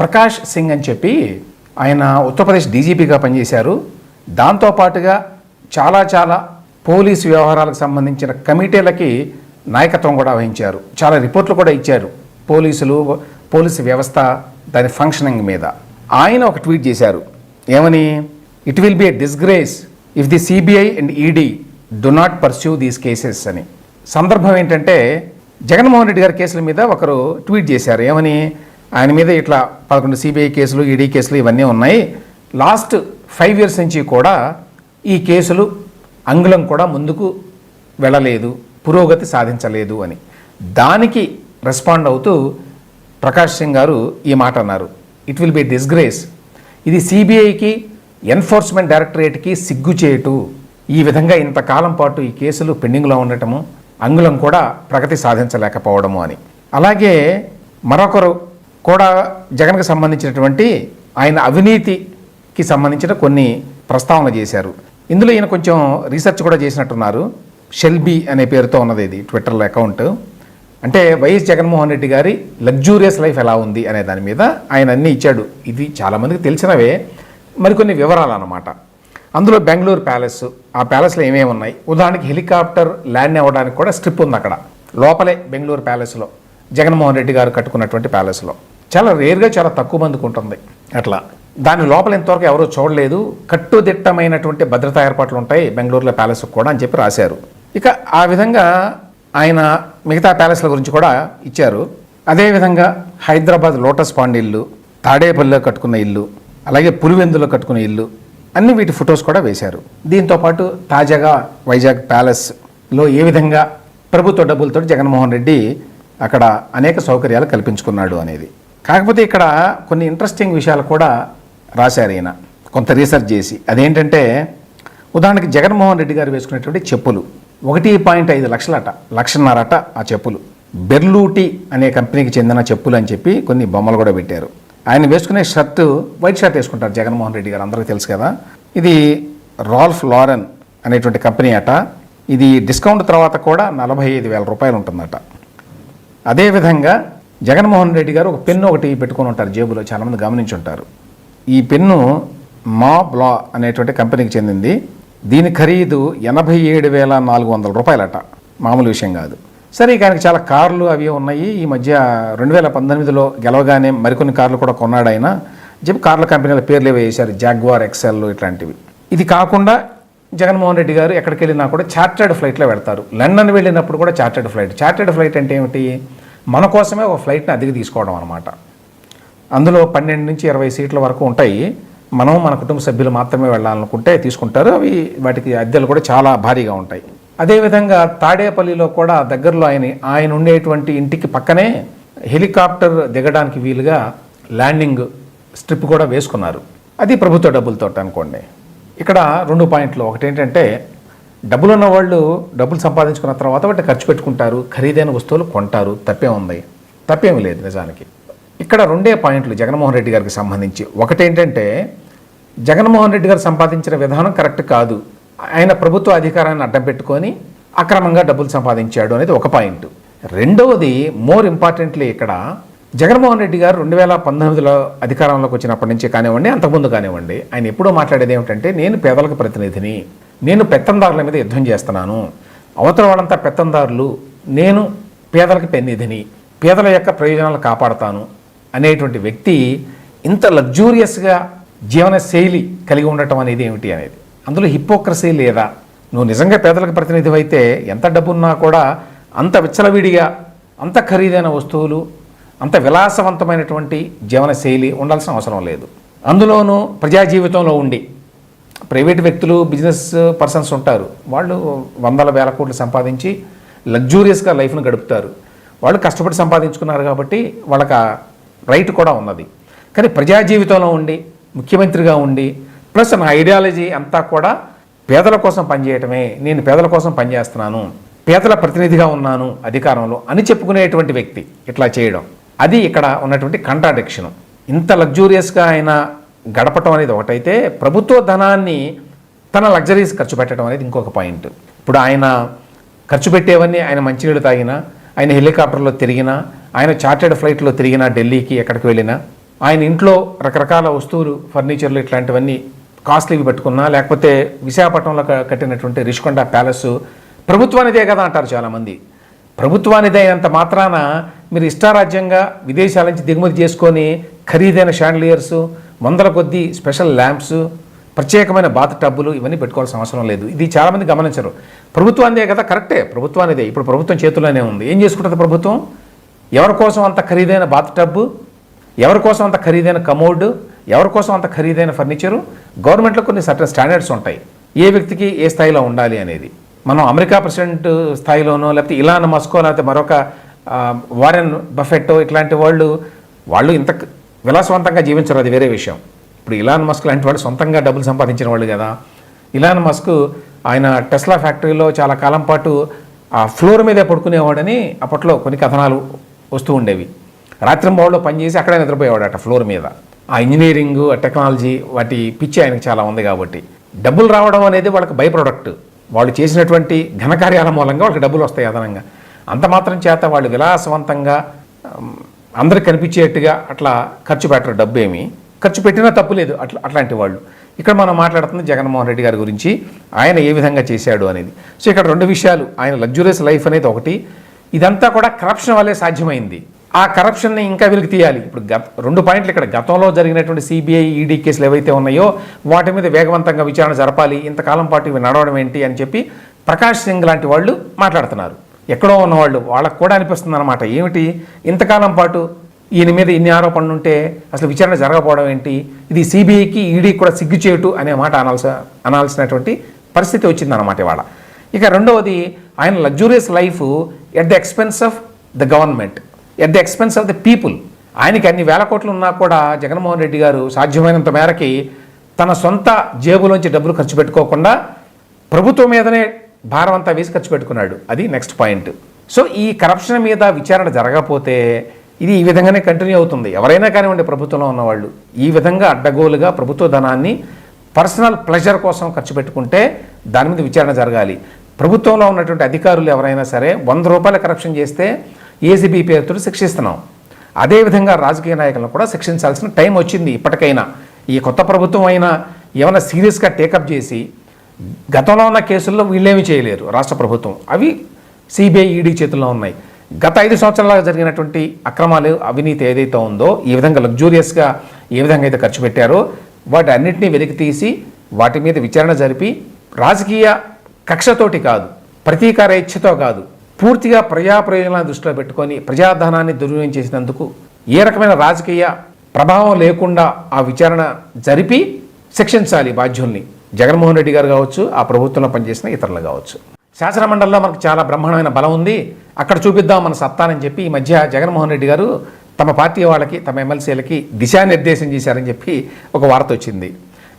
ప్రకాష్ సింగ్ అని చెప్పి ఆయన ఉత్తరప్రదేశ్ డీజీపీగా పనిచేశారు. దాంతోపాటుగా చాలా చాలా పోలీసు వ్యవహారాలకు సంబంధించిన కమిటీలకి నాయకత్వం కూడా వహించారు. చాలా రిపోర్ట్లు కూడా ఇచ్చారు. పోలీసులు పోలీసు వ్యవస్థ దాని ఫంక్షనింగ్ మీద. ఆయన ఒక ట్వీట్ చేశారు. ఏమని? It will be a disgrace if the CBI and ED do not pursue these cases అని. సందర్భం ఏంటంటే జగన్మోహన్ రెడ్డి గారి కేసుల మీద ఒకరు ట్వీట్ చేశారు. ఏమని? ఆయన మీద ఇట్లా పదకొండు సిబిఐ కేసులు ఈడీ కేసులు ఇవన్నీ ఉన్నాయి. లాస్ట్ ఫైవ్ ఇయర్స్ నుంచి కూడా ఈ కేసులు అంగుళం కూడా ముందుకు వెళ్ళలేదు పురోగతి సాధించలేదు అని. దానికి రెస్పాండ్ అవుతూ ప్రకాష్ సింగ్ గారు ఈ మాట అన్నారు. ఇట్ విల్ బి డిస్గ్రేస్ ఇది సిబిఐకి ఎన్ఫోర్స్మెంట్ డైరెక్టరేట్కి సిగ్గుచేటు ఈ విధంగా ఇంతకాలం పాటు ఈ కేసులు పెండింగ్లో ఉండటము అంగుళం కూడా ప్రగతి సాధించలేకపోవడము అని. అలాగే మరొకరు కూడా జగన్కి సంబంధించినటువంటి ఆయన అవినీతికి సంబంధించిన కొన్ని ప్రస్తావనలు చేశారు. ఇందులో ఈయన కొంచెం రీసెర్చ్ కూడా చేసినట్టున్నారు. షెల్బీ అనే పేరుతో ఉన్నది ఇది ట్విట్టర్లో అకౌంట్. అంటే వైఎస్ జగన్మోహన్ రెడ్డి గారి లగ్జూరియస్ లైఫ్ ఎలా ఉంది అనే దాని మీద ఆయన అన్నీ ఇచ్చాడు. ఇది చాలామందికి తెలిసినవే. మరికొన్ని వివరాలు అన్నమాట అందులో బెంగళూరు ప్యాలెస్ ఆ ప్యాలెస్లో ఏమేమి ఉన్నాయి? ఉదాహరణకి హెలికాప్టర్ ల్యాండ్ అవ్వడానికి కూడా స్ట్రిప్ ఉంది అక్కడ. లోపలే బెంగళూరు ప్యాలెస్లో జగన్మోహన్ రెడ్డి గారు కట్టుకున్నటువంటి ప్యాలెస్లో. చాలా రేర్గా చాలా తక్కువ మందికి ఉంటుంది. అట్లా. దాని లోపల ఇంతవరకు ఎవరూ చూడలేదు. కట్టుదిట్టమైనటువంటి భద్రతా ఏర్పాట్లు ఉంటాయి బెంగళూరులో ప్యాలెస్ కూడా అని చెప్పి రాశారు. ఇక ఆ విధంగా ఆయన మిగతా ప్యాలెస్ల గురించి కూడా ఇచ్చారు. అదేవిధంగా హైదరాబాద్ లోటస్ పాండ్ ఇల్లు తాడేపల్లిలో కట్టుకున్న ఇల్లు అలాగే పులివెందులో కట్టుకున్న ఇల్లు అన్ని వీటి ఫొటోస్ కూడా వేశారు. దీంతోపాటు తాజాగా వైజాగ్ ప్యాలెస్లో ఏ విధంగా ప్రభుత్వ డబ్బులతో జగన్మోహన్ రెడ్డి అక్కడ అనేక సౌకర్యాలు కల్పించుకున్నాడు అనేది. కాకపోతే ఇక్కడ కొన్ని ఇంట్రెస్టింగ్ విషయాలు కూడా రాశారు ఈయన. కొంత రీసెర్చ్ చేసి. అదేంటంటే ఉదాహరణకి జగన్మోహన్ రెడ్డి గారు వేసుకునేటువంటి చెప్పులు. ఒకటి పాయింట్ ఐదు లక్షలట లక్షన్నరట ఆ చెప్పులు. బెర్లూటి అనే కంపెనీకి చెందిన చెప్పులు అని చెప్పి కొన్ని బొమ్మలు కూడా పెట్టారు. ఆయన వేసుకునే షర్టు వైట్ షర్ట్ వేసుకుంటారు జగన్మోహన్ రెడ్డి గారు అందరికీ తెలుసు కదా. ఇది రాల్ఫ్ లారెన్ అనేటువంటి కంపెనీ అట. ఇది డిస్కౌంట్ తర్వాత కూడా నలభై ఐదు వేల రూపాయలు ఉంటుందట. అదేవిధంగా జగన్మోహన్ రెడ్డి గారు ఒక పెన్ను ఒకటి పెట్టుకొని ఉంటారు జేబులో చాలామంది గమనించి ఉంటారు ఈ పెన్ను మా బ్లా అనేటువంటి కంపెనీకి చెందింది. దీని ఖరీదు ఎనభై ఏడు వేల నాలుగు వందల రూపాయలట. మామూలు విషయం కాదు. సరే ఇక ఆయనకి చాలా కార్లు అవి ఉన్నాయి. ఈ మధ్య రెండు వేల పంతొమ్మిదిలో గెలవగానే మరికొన్ని కార్లు కూడా కొన్నాడు ఆయన చెప్పి కార్ల కంపెనీల పేర్లు ఏవో వేశారు. జాగ్వార్ ఎక్సెల్ ఇట్లాంటివి. ఇది కాకుండా జగన్మోహన్ రెడ్డి గారు ఎక్కడికి వెళ్ళినా కూడా చార్టర్డ్ ఫ్లైట్లో వెళ్తారు. లండన్ వెళ్ళినప్పుడు కూడా చార్టర్డ్ ఫ్లైట్ చార్టర్డ్ ఫ్లైట్ అంటే ఏమిటి? మన కోసమే ఒక ఫ్లైట్ని అద్దెకి తీసుకోవడం అనమాట అందులో పన్నెండు నుంచి ఇరవై సీట్ల వరకు ఉంటాయి. మనం మన కుటుంబ సభ్యులు మాత్రమే వెళ్ళాలనుకుంటే తీసుకుంటారు. అవి వాటికి అద్దెలు కూడా చాలా భారీగా ఉంటాయి. అదేవిధంగా తాడేపల్లిలో కూడా దగ్గరలో ఆయన ఆయన ఉండేటువంటి ఇంటికి పక్కనే హెలికాప్టర్ దిగడానికి వీలుగా ల్యాండింగ్ స్ట్రిప్ కూడా వేసుకున్నారు. అది ప్రభుత్వ డబ్బులతో అనుకోండి. ఇక్కడ రెండు పాయింట్లు. ఒకటి ఏంటంటే డబ్బులు ఉన్న వాళ్ళు డబ్బులు సంపాదించుకున్న తర్వాత వాటిని ఖర్చు పెట్టుకుంటారు ఖరీదైన వస్తువులు కొంటారు తప్పే ఉంది. తప్పేమీ లేదు నిజానికి. ఇక్కడ రెండే పాయింట్లు జగన్మోహన్ రెడ్డి గారికి సంబంధించి. ఒకటేంటంటే జగన్మోహన్ రెడ్డి గారు సంపాదించిన విధానం కరెక్ట్ కాదు. ఆయన ప్రభుత్వ అధికారాన్ని అడ్డం పెట్టుకొని అక్రమంగా డబ్బులు సంపాదించాడు అనేది ఒక పాయింట్. రెండవది మోర్ ఇంపార్టెంట్లీ ఇక్కడ జగన్మోహన్ రెడ్డి గారు రెండు వేల పంతొమ్మిదిలో అధికారంలోకి వచ్చినప్పటి నుంచి కానివ్వండి అంతకుముందు కానివ్వండి ఆయన ఎప్పుడూ మాట్లాడేది ఏమిటంటే నేను పేదలకు ప్రతినిధిని. నేను పెత్తందారుల మీద యుద్ధం చేస్తున్నాను. అవతల వాళ్ళంతా పెత్తందారులు. నేను పేదలకు పెన్నిధిని పేదల యొక్క ప్రయోజనాలు కాపాడతాను అనేటువంటి వ్యక్తి ఇంత లగ్జూరియస్గా జీవన శైలి కలిగి ఉండటం అనేది ఏమిటి అనేది. అందులో హిపోక్రసీ లేదా. నువ్వు నిజంగా పేదలకు ప్రతినిధి అయితే ఎంత డబ్బున్నా కూడా అంత విచ్చలవిడిగా అంత ఖరీదైన వస్తువులు అంత విలాసవంతమైనటువంటి జీవన శైలి ఉండాల్సిన అవసరం లేదు. అందులోనూ ప్రజా జీవితంలో ఉండి ప్రైవేట్ వ్యక్తులు బిజినెస్ పర్సన్స్ ఉంటారు. వాళ్ళు వందల వేల కోట్లు సంపాదించి లగ్జూరియస్గా లైఫ్ను గడుపుతారు. వాళ్ళు కష్టపడి సంపాదించుకున్నారు కాబట్టి వాళ్ళకి ఆ రైట్ కూడా ఉన్నది. కానీ ప్రజా జీవితంలో ఉండి ముఖ్యమంత్రిగా ఉండి ప్లస్ నా ఐడియాలజీ అంతా కూడా పేదల కోసం పనిచేయటమే. నేను పేదల కోసం పనిచేస్తున్నాను. పేదల ప్రతినిధిగా ఉన్నాను అధికారంలో అని చెప్పుకునేటువంటి వ్యక్తి ఇట్లా చేయడం. అది ఇక్కడ ఉన్నటువంటి కంట్రాడిక్షన్. ఇంత లగ్జూరియస్గా ఆయన గడపటం అనేది ఒకటైతే ప్రభుత్వ ధనాన్ని తన లగ్జరీస్ ఖర్చు పెట్టడం అనేది ఇంకొక పాయింట్. ఇప్పుడు ఆయన ఖర్చు పెట్టేవన్నీ ఆయన మంచినీళ్ళు తాగినా ఆయన హెలికాప్టర్లో తిరిగినా ఆయన చార్టెడ్ ఫ్లైట్లో తిరిగినా ఢిల్లీకి ఎక్కడికి వెళ్ళినా ఆయన ఇంట్లో రకరకాల వస్తువులు ఫర్నిచర్లు ఇట్లాంటివన్నీ కాస్ట్లీవి పెట్టుకున్నా లేకపోతే విశాఖపట్నంలో కట్టినటువంటి రిషికొండ ప్యాలెస్ ప్రభుత్వానిదే కదా అంటారు చాలామంది. ప్రభుత్వానిదే అయినంత మాత్రాన మీరు ఇష్టారాజ్యంగా విదేశాల నుంచి దిగుమతి చేసుకొని ఖరీదైన షాండ్లియర్సు వందల కొద్దీ స్పెషల్ ల్యాంప్స్ ప్రత్యేకమైన బాత్ టబ్బులు ఇవన్నీ పెట్టుకోవాల్సిన అవసరం లేదు. ఇది చాలామంది గమనించరు. ప్రభుత్వానిదే కదా? కరెక్టే. ప్రభుత్వానిదే ఇప్పుడు ప్రభుత్వం చేతుల్లోనే ఉంది. ఏం చేసుకుంటుంది ప్రభుత్వం? ఎవరి కోసం అంత ఖరీదైన బాత్ టబ్బు? ఎవరి కోసం అంత ఖరీదైన కమోడ్? ఎవరి కోసం అంత ఖరీదైన ఫర్నిచరు? గవర్నమెంట్లో కొన్ని సర్టన్ స్టాండర్డ్స్ ఉంటాయి. ఏ వ్యక్తికి ఏ స్థాయిలో ఉండాలి అనేది. మనం అమెరికా ప్రెసిడెంట్ స్థాయిలోనో లేకపోతే ఇలాన్ మస్కో లేకపోతే మరొక వారెన్ బఫెట్టో ఇట్లాంటి వాళ్ళు వాళ్ళు ఇంత విలాసవంతంగా జీవించరు అది వేరే విషయం. ఇప్పుడు ఇలాన్ మస్క్ లాంటి వాడు సొంతంగా డబ్బులు సంపాదించిన వాళ్ళు కదా. ఇలాన్ మస్క్ ఆయన టెస్లా ఫ్యాక్టరీలో చాలా కాలం పాటు ఆ ఫ్లోర్ మీదే పడుకునేవాడని అప్పట్లో కొన్ని కథనాలు వస్తూ ఉండేవి. రాత్రింబౌళ్ళు పనిచేసి అక్కడే నిద్రపోయేవాడట ఫ్లోర్ మీద. ఆ ఇంజనీరింగ్ టెక్నాలజీ వాటి పిచ్చి ఆయనకు చాలా ఉంది కాబట్టి. డబ్బులు రావడం అనేది వాళ్ళకి బై ప్రొడక్ట్ వాళ్ళు చేసినటువంటి ఘనకార్యాల మూలంగా వాళ్ళకి డబ్బులు వస్తాయి అదనంగా. అంత మాత్రం చేత వాళ్ళు విలాసవంతంగా అందరికి కనిపించేట్టుగా అట్లా ఖర్చు పెట్టరు డబ్బు ఏమి ఖర్చు పెట్టినా తప్పు లేదు అట్లా అట్లాంటి వాళ్ళు. ఇక్కడ మనం మాట్లాడుతుంది జగన్మోహన్ రెడ్డి గారి గురించి ఆయన ఏ విధంగా చేశాడు అనేది. సో ఇక్కడ రెండు విషయాలు ఆయన లగ్జూరియస్ లైఫ్ అనేది ఒకటి. ఇదంతా కూడా కరప్షన్ వల్లే సాధ్యమైంది. ఆ కరప్షన్ని ఇంకా వెలికి తీయాలి. ఇప్పుడు గత రెండు పాయింట్లు ఇక్కడ. గతంలో జరిగినటువంటి సిబిఐ ఈడీ కేసులు ఏవైతే ఉన్నాయో వాటి మీద వేగవంతంగా విచారణ జరపాలి. ఇంతకాలం పాటు ఇవి నడవడం ఏంటి అని చెప్పి ప్రకాష్ సింగ్ లాంటి వాళ్ళు మాట్లాడుతున్నారు. ఎక్కడో ఉన్నవాళ్ళు వాళ్ళకు కూడా అనిపిస్తుంది అనమాట ఏమిటి? ఇంతకాలం పాటు ఈయన మీద ఇన్ని ఆరోపణలు ఉంటే అసలు విచారణ జరగకపోవడం ఏంటి? ఇది సిబిఐకి ఈడీ కూడా సిగ్గుచేటు అనే మాట అనాల్సి అనాల్సినటువంటి పరిస్థితి వచ్చిందన్నమాట ఇవాళ. ఇక రెండవది ఆయన luxurious life at the expense of the government at the expense of the people ఆయనకి అన్ని వేల కోట్లు ఉన్నా కూడా జగన్మోహన్ రెడ్డి గారు సాధ్యమైనంత మేరకి తన సొంత జేబులోంచి డబ్బులు ఖర్చు పెట్టుకోకుండా ప్రభుత్వం మీదనే భారం అంతా వేసి ఖర్చు పెట్టుకున్నాడు. అది నెక్స్ట్ పాయింట్ సో ఈ కరప్షన్ మీద విచారణ జరగకపోతే ఇది ఈ విధంగానే కంటిన్యూ అవుతుంది. ఎవరైనా కానివ్వండి ప్రభుత్వంలో ఉన్నవాళ్ళు ఈ విధంగా అడ్డగోలుగా ప్రభుత్వ ధనాన్ని పర్సనల్ ప్లెజర్ కోసం ఖర్చు పెట్టుకుంటే దాని మీద విచారణ జరగాలి. ప్రభుత్వంలో ఉన్నటువంటి అధికారులు ఎవరైనా సరే వంద రూపాయల కరప్షన్ చేస్తే ఏసీబీ పేరుతో శిక్షిస్తున్నాం. అదేవిధంగా రాజకీయ నాయకులను కూడా శిక్షించాల్సిన టైం వచ్చింది ఇప్పటికైనా. ఈ కొత్త ప్రభుత్వం అయినా ఏమైనా సీరియస్గా టేకప్ చేసి గతంలో ఉన్న కేసుల్లో వీళ్ళేమీ చేయలేరు రాష్ట్ర ప్రభుత్వం. అవి సిబిఐ ఈడీ చేతుల్లో ఉన్నాయి. గత ఐదు సంవత్సరాలుగా జరిగినటువంటి అక్రమాలు అవినీతి ఏదైతే ఉందో ఈ విధంగా లగ్జూరియస్గా ఏ విధంగా అయితే ఖర్చు పెట్టారో వాటి అన్నింటినీ వెలికి తీసి వాటి మీద విచారణ జరిపి రాజకీయ కక్షతోటి కాదు ప్రతీకార ఇచ్ఛతో కాదు పూర్తిగా ప్రజా ప్రయోజనాలను దృష్టిలో పెట్టుకొని ప్రజాధనాన్ని దుర్వినియోగం చేసినందుకు ఏ రకమైన రాజకీయ ప్రభావం లేకుండా ఆ విచారణ జరిపి శిక్షించాలి బాధ్యుల్ని. జగన్మోహన్ రెడ్డి గారు కావచ్చు ఆ ప్రభుత్వంలో పనిచేసిన ఇతరులు కావచ్చు. శాసనమండలిలో మనకు చాలా బ్రహ్మాండమైన బలం ఉంది. అక్కడ చూపిద్దాం మన సత్తానని చెప్పి ఈ మధ్య జగన్మోహన్ రెడ్డి గారు తమ పార్టీ వాళ్ళకి తమ ఎమ్మెల్సీలకి దిశానిర్దేశం చేశారని చెప్పి ఒక వార్త వచ్చింది.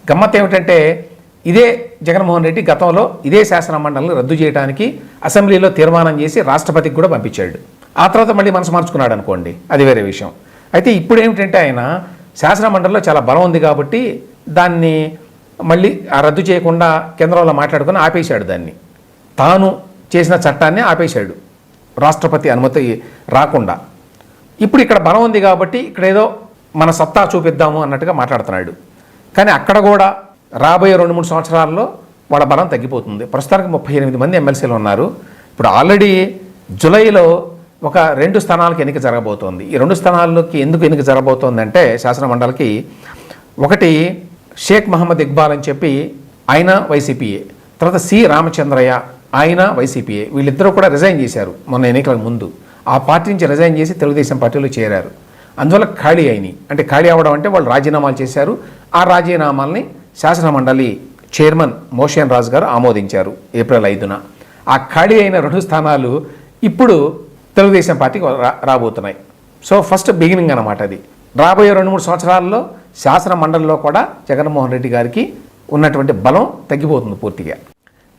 గమ్మత్ ఏమిటంటే ఇదే జగన్మోహన్ రెడ్డి గతంలో ఇదే శాసన మండలిని రద్దు చేయడానికి అసెంబ్లీలో తీర్మానం చేసి రాష్ట్రపతికి కూడా పంపించాడు. ఆ తర్వాత మళ్ళీ మనసు మార్చుకున్నాడు అనుకోండి అది వేరే విషయం. అయితే ఇప్పుడు ఏమిటంటే ఆయన శాసన మండలిలో చాలా బలం ఉంది కాబట్టి దాన్ని మళ్ళీ ఆ రద్దు చేయకుండా కేంద్రంలో మాట్లాడుకుని ఆపేశాడు దాన్ని. తాను చేసిన చట్టాన్ని ఆపేశాడు. రాష్ట్రపతి అనుమతి రాకుండా. ఇప్పుడు ఇక్కడ బలం ఉంది కాబట్టి ఇక్కడ ఏదో మన సత్తా చూపిద్దాము అన్నట్టుగా మాట్లాడుతున్నాడు. కానీ అక్కడ కూడా రాబోయే రెండు మూడు సంవత్సరాల్లో వాళ్ళ బలం తగ్గిపోతుంది. ప్రస్తుతానికి ముప్పై ఎనిమిది మంది ఎమ్మెల్సీలు ఉన్నారు. ఇప్పుడు ఆల్రెడీ జూలైలో ఒక రెండు స్థానాలకు ఎన్నిక జరగబోతోంది. ఈ రెండు స్థానాల్లోకి ఎందుకు ఎన్నిక జరగబోతోంది అంటే శాసన మండలికి ఒకటి షేక్ మహమ్మద్ ఇక్బాల్ అని చెప్పి ఆయన వైసీపీఏ తర్వాత సి రామచంద్రయ్య ఆయన వైసీపీఏ వీళ్ళిద్దరూ కూడా రిజైన్ చేశారు మొన్న ఎన్నికలకు ముందు. ఆ పార్టీ నుంచి రిజైన్ చేసి తెలుగుదేశం పార్టీలో చేరారు. అందువల్ల ఖాళీ అయినాయి. అంటే ఖాళీ అవ్వడం అంటే వాళ్ళు రాజీనామాలు చేశారు. ఆ రాజీనామాల్ని శాసన మండలి చైర్మన్ మోషన్ రాజు గారు ఆమోదించారు ఏప్రిల్ ఐదున. ఆ ఖాళీ అయిన రెండు స్థానాలు ఇప్పుడు తెలుగుదేశం పార్టీకి రా- రాబోతున్నాయి. సో ఫస్ట్ బిగినింగ్ అన్నమాట అది. రాబోయే రెండు మూడు సంవత్సరాల్లో శాసన మండలిలో కూడా జగన్మోహన్ రెడ్డి గారికి ఉన్నటువంటి బలం తగ్గిపోతుంది పూర్తిగా.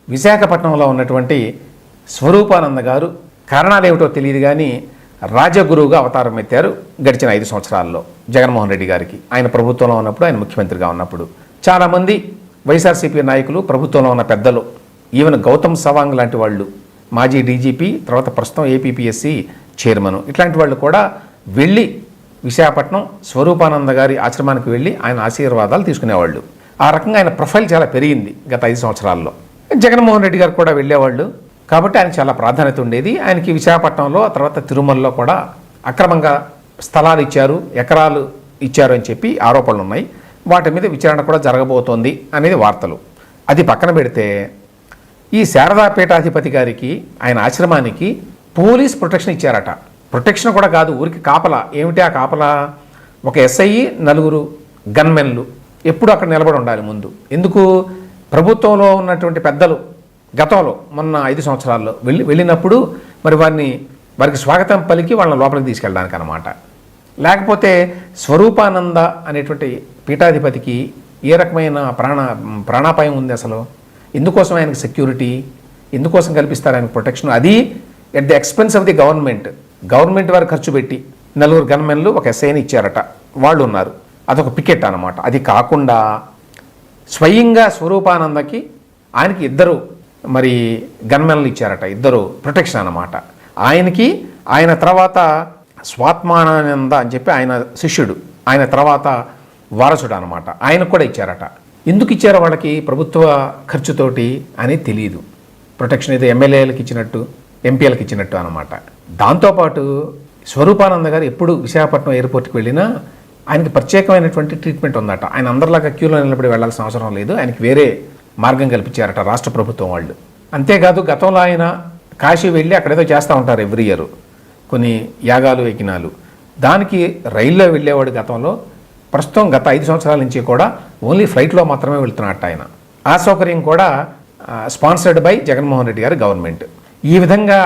విశాఖపట్నంలో ఉన్నటువంటి స్వరూపానంద గారు కారణాలు ఏమిటో తెలియదు కానీ రాజగురువుగా అవతారం ఎత్తారు గడిచిన ఐదు సంవత్సరాల్లో జగన్మోహన్ రెడ్డి గారికి. ఆయన ప్రభుత్వంలో ఉన్నప్పుడు ఆయన ముఖ్యమంత్రిగా ఉన్నప్పుడు. చాలామంది వైఎస్ఆర్సీపీ నాయకులు ప్రభుత్వంలో ఉన్న పెద్దలు ఈవెన్ గౌతమ్ సవాంగ్ లాంటి వాళ్ళు మాజీ డీజీపీ తర్వాత ప్రస్తుతం ఏపీపీఎస్సీ చైర్మన్ ఇట్లాంటి వాళ్ళు కూడా వెళ్ళి విశాఖపట్నం స్వరూపానంద గారి ఆశ్రమానికి వెళ్ళి ఆయన ఆశీర్వాదాలు తీసుకునేవాళ్ళు. ఆ రకంగా ఆయన ప్రొఫైల్ చాలా పెరిగింది గత ఐదు సంవత్సరాల్లో. జగన్మోహన్ రెడ్డి గారు కూడా వెళ్ళేవాళ్ళు. కాబట్టి ఆయన చాలా ప్రాధాన్యత ఉండేది. ఆయనకి విశాఖపట్నంలో తర్వాత తిరుమలలో కూడా అక్రమంగా స్థలాలు ఇచ్చారు ఎకరాలు ఇచ్చారు అని చెప్పి ఆరోపణలు ఉన్నాయి. వాటి మీద విచారణ కూడా జరగబోతోంది అనేది వార్తలు. అది పక్కన పెడితే ఈ శారదా పీఠాధిపతి గారికి ఆయన ఆశ్రమానికి పోలీస్ ప్రొటెక్షన్ ఇచ్చారట. ప్రొటెక్షన్ కూడా కాదు ఊరికి కాపలా. ఏమిటి ఆ కాపలా? ఒక ఎస్ఐ నలుగురు గన్మెన్లు ఎప్పుడు అక్కడ నిలబడి ఉండాలి ముందు. ఎందుకు? ప్రభుత్వంలో ఉన్నటువంటి పెద్దలు గతంలో మొన్న ఐదు సంవత్సరాల్లో వెళ్ళి వెళ్ళినప్పుడు మరి వారిని వారికి స్వాగతం పలికి వాళ్ళని లోపలికి తీసుకెళ్ళడానికి అనమాట లేకపోతే స్వరూపానంద అనేటువంటి పీఠాధిపతికి ఏ రకమైన ప్రాణ ప్రాణాపాయం ఉంది అసలు? ఎందుకోసం ఆయనకి సెక్యూరిటీ ఎందుకోసం కల్పిస్తారు ఆయనకు ప్రొటెక్షన్ అది at the expense of the government government వారు ఖర్చు పెట్టి నలుగురు గన్మెన్లు ఒక ఎస్ఐని ఇచ్చారట. వాళ్ళు ఉన్నారు. అదొక పికెట్ అనమాట అది కాకుండా స్వయంగా స్వరూపానందకి ఆయనకి ఇద్దరు మరి గన్మెన్లు ఇచ్చారట. ఇద్దరు ప్రొటెక్షన్ అనమాట ఆయనకి ఆయన తర్వాత స్వాత్మానంద అని చెప్పి ఆయన శిష్యుడు. ఆయన తర్వాత వారసుడు అనమాట ఆయనకు కూడా ఇచ్చారట. ఎందుకు ఇచ్చారో వాళ్ళకి? ప్రభుత్వ ఖర్చుతోటి అని తెలియదు ప్రొటెక్షన్ ఏదో ఎమ్మెల్యేలకు ఇచ్చినట్టు ఎంపీలకు ఇచ్చినట్టు అనమాట దాంతోపాటు స్వరూపానంద గారు ఎప్పుడు విశాఖపట్నం ఎయిర్పోర్ట్కి వెళ్ళినా ఆయనకి ప్రత్యేకమైనటువంటి ట్రీట్మెంట్ ఉందట. ఆయన అందరిలాగా క్యూలో నిలబడి వెళ్ళాల్సిన అవసరం లేదు. ఆయనకి వేరే మార్గం కల్పించారట రాష్ట్ర ప్రభుత్వం వాళ్ళు. అంతేకాదు గతంలో ఆయన కాశీ వెళ్ళి అక్కడేదో చేస్తూ ఉంటారు ఎవ్రీ ఇయర్. కొన్ని యాగాలు యజ్ఞాలు. దానికి రైల్లో వెళ్ళేవాడు గతంలో ప్రస్తుతం గత ఐదు సంవత్సరాల నుంచి కూడా ఓన్లీ ఫ్లైట్లో మాత్రమే వెళ్తున్నట్టు ఆయన. ఆ సౌకర్యం కూడా స్పాన్సర్డ్ బై జగన్మోహన్ రెడ్డి గారి గవర్నమెంట్. ఈ విధంగా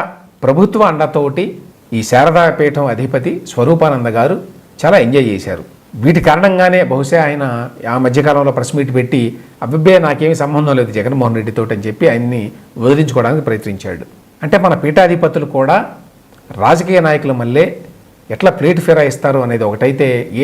ప్రభుత్వ అండతోటి ఈ శారదా పీఠం అధిపతి స్వరూపానంద గారు చాలా ఎంజాయ్ చేశారు. వీటి కారణంగానే బహుశా ఆయన ఆ మధ్యకాలంలో ప్రెస్ మీట్ పెట్టి అబ్బిబ్బే నాకేమీ సంబంధం లేదు జగన్మోహన్ రెడ్డితో అని చెప్పి ఆయన్ని వదిలించుకోవడానికి ప్రయత్నించాడు. అంటే మన పీఠాధిపతులు కూడా రాజకీయ నాయకుల మళ్ళీ ఎట్లా ప్లేట్ ఫిరాయిస్తారు అనేది ఒకటైతే